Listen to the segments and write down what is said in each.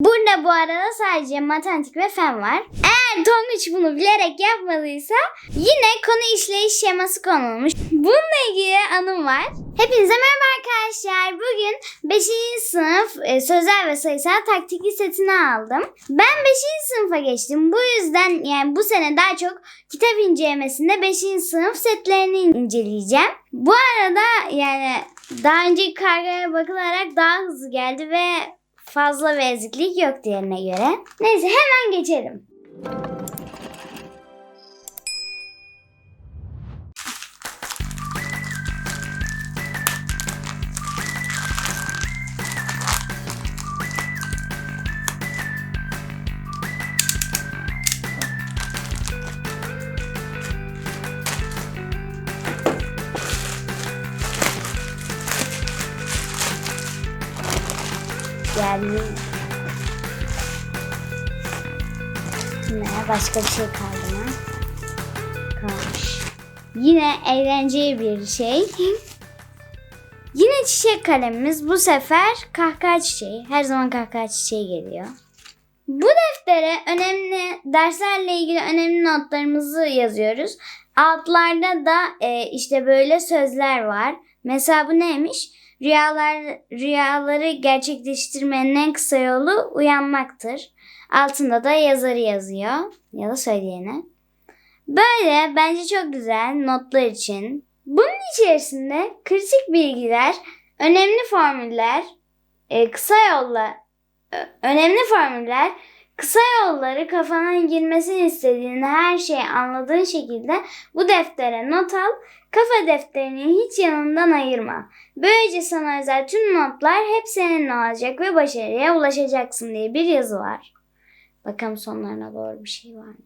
Burada bu arada sadece matematik ve fen var. Eğer Tonguç bunu bilerek yapmadıysa yine konu işleyiş şeması konulmuş. Bununla ilgili anım var. Hepinize merhaba arkadaşlar. Bugün 5. sınıf e, sözel ve sayısal taktikli setini aldım. Ben 5. sınıfa geçtim. Bu yüzden yani bu sene daha çok kitap incelemesinde 5. sınıf setlerini inceleyeceğim. Bu arada yani daha önceki kargaya bakılarak daha hızlı geldi ve fazla bir eziklik yok diğerine göre. Neyse hemen geçelim. Ne başka bir şey kaldı mı? Kalmış. Yine eğlenceli bir şey. Yine çiçek kalemimiz bu sefer kahkaha çiçeği. Her zaman kahkaha çiçeği geliyor. Bu deftere önemli derslerle ilgili önemli notlarımızı yazıyoruz. Altlarda da e, işte böyle sözler var. Mesela bu neymiş? Rüyalar rüyaları gerçekleştirmenin en kısa yolu uyanmaktır. Altında da yazarı yazıyor ya da söyleyene. Böyle bence çok güzel notlar için. Bunun içerisinde kritik bilgiler, önemli formüller, e, kısa yolla önemli formüller, kısa yolları kafana girmesini istediğin her şeyi anladığın şekilde bu deftere not al. Kafa defterini hiç yanından ayırma. Böylece sana özel tüm notlar hep seninle olacak ve başarıya ulaşacaksın diye bir yazı var. Bakalım sonlarına doğru bir şey var mı?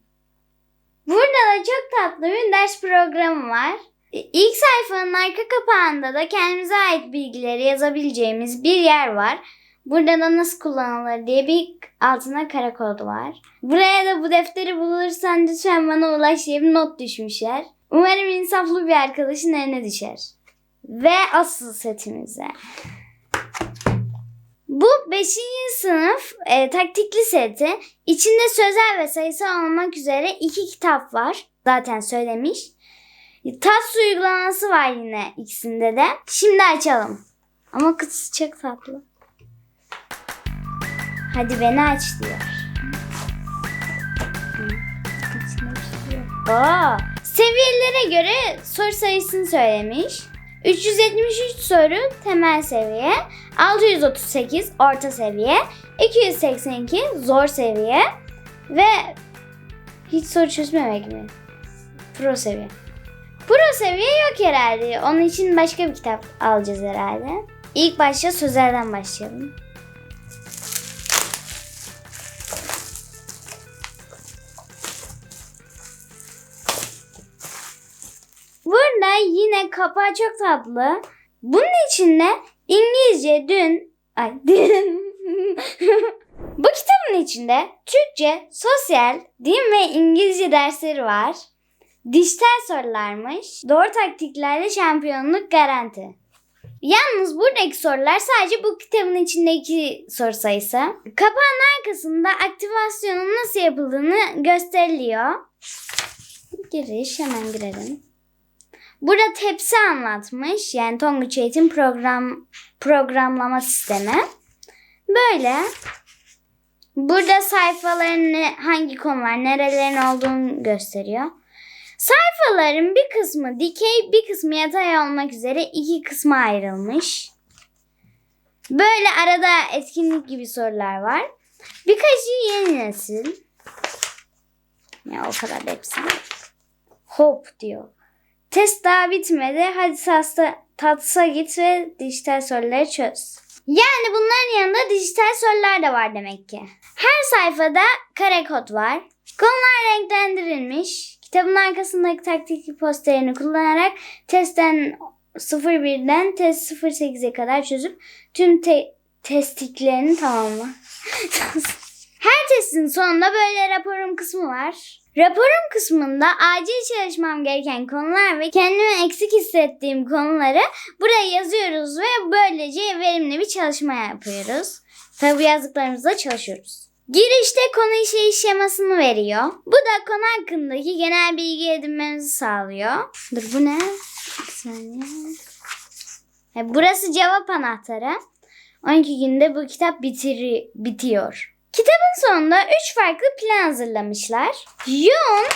Burada da çok tatlı bir ders programı var. E, İlk sayfanın arka kapağında da kendimize ait bilgileri yazabileceğimiz bir yer var. Burada da nasıl kullanılır diye bir altına kara kod var. Buraya da bu defteri bulursan lütfen bana ulaş diye bir not düşmüşler. Umarım insaflı bir arkadaşın eline düşer. Ve asıl setimize. Bu 5. sınıf e, taktikli seti. İçinde sözel ve sayısal olmak üzere iki kitap var. Zaten söylemiş. Tats uygulaması var yine ikisinde de. Şimdi açalım. Ama kız çok tatlı. Hadi beni aç diyor. Oo, seviyelere göre soru sayısını söylemiş. 373 soru temel seviye, 638 orta seviye, 282 zor seviye ve hiç soru çözmemek mi? Pro seviye. Pro seviye yok herhalde. Onun için başka bir kitap alacağız herhalde. İlk başta sözelden başlayalım. Burada yine kapağı çok tatlı. Bunun içinde İngilizce dün ay dün Bu kitabın içinde Türkçe, sosyal, din ve İngilizce dersleri var. Dijital sorularmış. Doğru taktiklerle şampiyonluk garanti. Yalnız buradaki sorular sadece bu kitabın içindeki soru sayısı. Kapağın arkasında aktivasyonun nasıl yapıldığını gösteriliyor. Giriş hemen girelim. Burada tepsi anlatmış. Yani Tonguç Eğitim program programlama sistemi. Böyle. Burada sayfaların hangi konular, nerelerin olduğunu gösteriyor. Sayfaların bir kısmı dikey, bir kısmı yatay olmak üzere iki kısma ayrılmış. Böyle arada etkinlik gibi sorular var. Birkaçı yeni nesil. Ya o kadar da hepsi. Hop diyor. Test daha bitmedi. Hadi tasta, tatsa git ve dijital soruları çöz. Yani bunların yanında dijital sorular da var demek ki. Her sayfada kare kod var. Konular renklendirilmiş. Kitabın arkasındaki taktik posterini kullanarak testten 01'den test 08'e kadar çözüp tüm te- testiklerini tamamla. Her testin sonunda böyle raporum kısmı var. Raporum kısmında acil çalışmam gereken konular ve kendimi eksik hissettiğim konuları buraya yazıyoruz ve böylece verimli bir çalışma yapıyoruz. Tabi yazdıklarımızla çalışıyoruz. Girişte konu işleyiş şemasını veriyor. Bu da konu hakkındaki genel bilgi edinmemizi sağlıyor. Dur bu ne? Bir. Ha, burası cevap anahtarı. 12 günde bu kitap bitiri, bitiyor. Kitabın sonunda 3 farklı plan hazırlamışlar. Yoğun,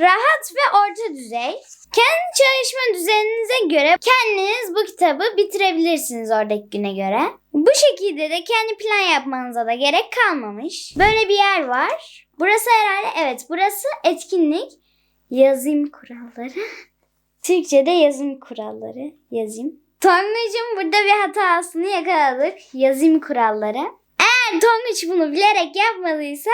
rahat ve orta düzey. Kendi çalışma düzeninize göre kendiniz bu kitabı bitirebilirsiniz oradaki güne göre. Bu şekilde de kendi plan yapmanıza da gerek kalmamış. Böyle bir yer var. Burası herhalde evet burası etkinlik. Yazım kuralları. Türkçe'de yazım kuralları. Yazayım. Tonguç'un burada bir hatasını yakaladık. Yazım kuralları. Eğer Tonguç bunu bilerek yapmadıysa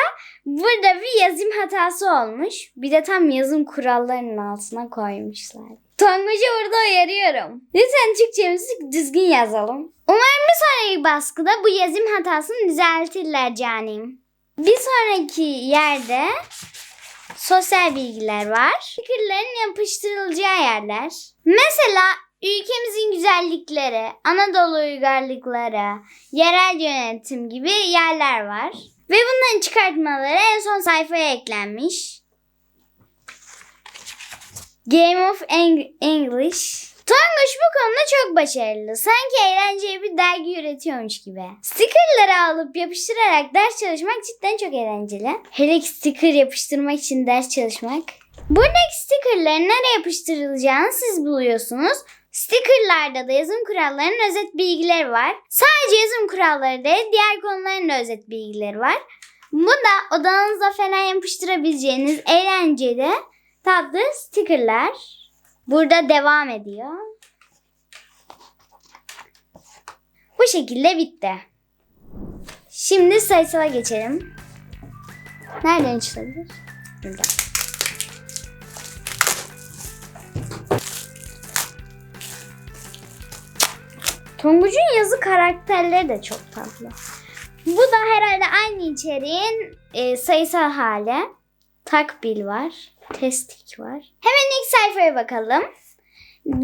burada bir yazım hatası olmuş. Bir de tam yazım kurallarının altına koymuşlar. Tonguç'u burada uyarıyorum. Lütfen Türkçemizi düzgün yazalım. Umarım bir sonraki baskıda bu yazım hatasını düzeltirler canim. Bir sonraki yerde sosyal bilgiler var. Fikirlerin yapıştırılacağı yerler. Mesela ülkemizin güzellikleri, Anadolu uygarlıkları, yerel yönetim gibi yerler var. Ve bunların çıkartmaları en son sayfaya eklenmiş. Game of Eng- English. Tonguç bu konuda çok başarılı. Sanki eğlenceli bir dergi üretiyormuş gibi. Stickerları alıp yapıştırarak ders çalışmak cidden çok eğlenceli. Hele ki sticker yapıştırmak için ders çalışmak. Buradaki stickerların nereye yapıştırılacağını siz buluyorsunuz. Stickerlarda da yazım kurallarının özet bilgileri var. Sadece yazım kuralları değil diğer konuların da özet bilgileri var. Bu da odanıza falan yapıştırabileceğiniz eğlenceli tatlı stickerlar. Burada devam ediyor. Bu şekilde bitti. Şimdi sayısala geçelim. Nereden açılabilir? Burada. Tonguç'un yazı karakterleri de çok tatlı. Bu da herhalde aynı içeriğin e, sayısal hali. Takbil var. Testik var. Hemen ilk sayfaya bakalım.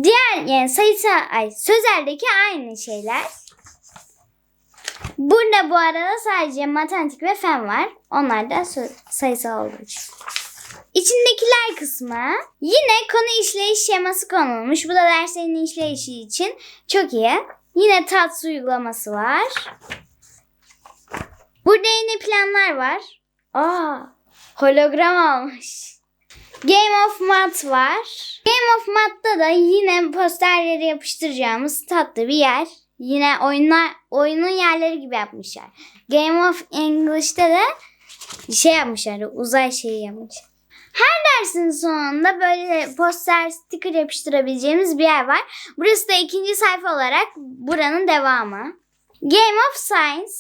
Diğer yani sayısal ay sözeldeki aynı şeyler. Burada bu arada sadece matematik ve fen var. Onlar da sayısal olduğu için. İçindekiler kısmı yine konu işleyiş şeması konulmuş. Bu da derslerin işleyişi için çok iyi. Yine tat uygulaması var. Burada yine planlar var. Aa, hologram olmuş. Game of Math var. Game of Math'ta da yine posterleri yapıştıracağımız tatlı bir yer. Yine oyunlar, oyunun yerleri gibi yapmışlar. Game of English'te de şey yapmışlar, uzay şeyi yapmışlar. Her dersin sonunda böyle poster, sticker yapıştırabileceğimiz bir yer var. Burası da ikinci sayfa olarak buranın devamı. Game of Science.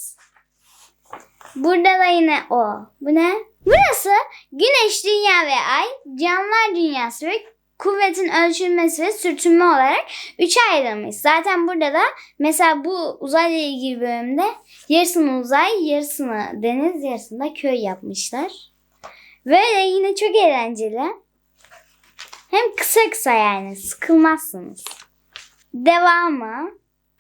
Burada da yine o. Bu ne? Burası Güneş, Dünya ve Ay, canlılar dünyası ve kuvvetin ölçülmesi ve sürtünme olarak üçe ayrılmış. Zaten burada da mesela bu uzayla ilgili bölümde yarısını uzay, yarısını deniz, yarısını da köy yapmışlar. Böyle yine çok eğlenceli. Hem kısa kısa yani sıkılmazsınız. Devamı,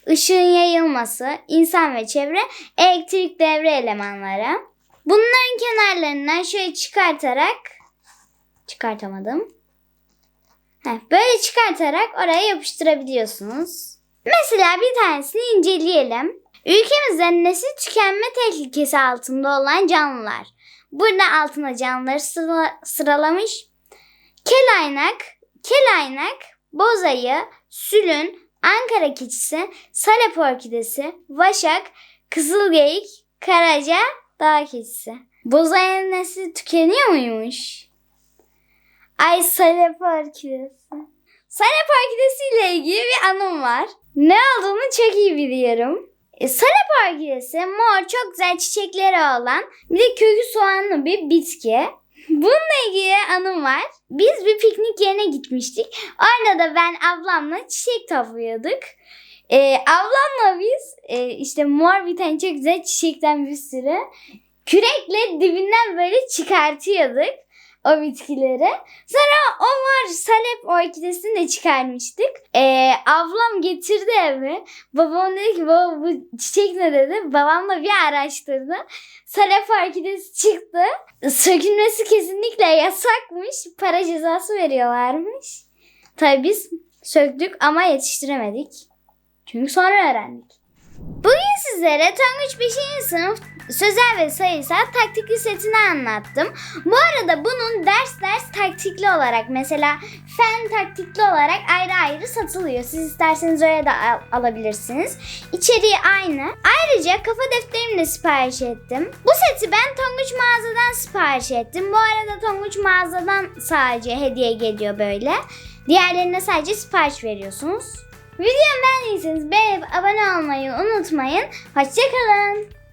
ışığın yayılması, insan ve çevre, elektrik devre elemanları. Bunların kenarlarından şöyle çıkartarak çıkartamadım. Heh, böyle çıkartarak oraya yapıştırabiliyorsunuz. Mesela bir tanesini inceleyelim. Ülkemizde nesli tükenme tehlikesi altında olan canlılar. Burada altına canlıları sıra- sıralamış. Kelaynak, kelaynak, bozayı, sülün, Ankara keçisi, salep orkidesi, vaşak, kızılgeyik, karaca, dağ keçisi. Bozayının nesli tükeniyor muymuş? Ay salep orkidesi. Salep orkidesi ile ilgili bir anım var. Ne olduğunu çok iyi biliyorum. E, salep orkidesi mor çok güzel çiçekleri olan bir de kökü soğanlı bir bitki. Bununla ilgili anım var. Biz bir piknik yerine gitmiştik. Orada da ben ablamla çiçek topluyorduk. E, ablamla biz e, işte mor bir tane çok güzel çiçekten bir sürü kürekle dibinden böyle çıkartıyorduk. o bitkileri. Sonra o mor salep orkidesini de çıkarmıştık. Ee, ablam getirdi eve. Babam dedi ki baba bu çiçek ne dedi. Babam da bir araştırdı. Salep orkidesi çıktı. Sökülmesi kesinlikle yasakmış. Para cezası veriyorlarmış. Tabii biz söktük ama yetiştiremedik. Çünkü sonra öğrendik. Bugün sizlere Tonguç 5. sınıf sözel ve sayısal taktikli setini anlattım. Bu arada bunun ders ders taktikli olarak mesela fen taktikli olarak ayrı ayrı satılıyor. Siz isterseniz öyle de al- alabilirsiniz. İçeriği aynı. Ayrıca kafa defterimi de sipariş ettim. Bu seti ben Tonguç mağazadan sipariş ettim. Bu arada Tonguç mağazadan sadece hediye geliyor böyle. Diğerlerine sadece sipariş veriyorsunuz. Videomu beğendiyseniz beğenip abone olmayı unutmayın. Hoşçakalın.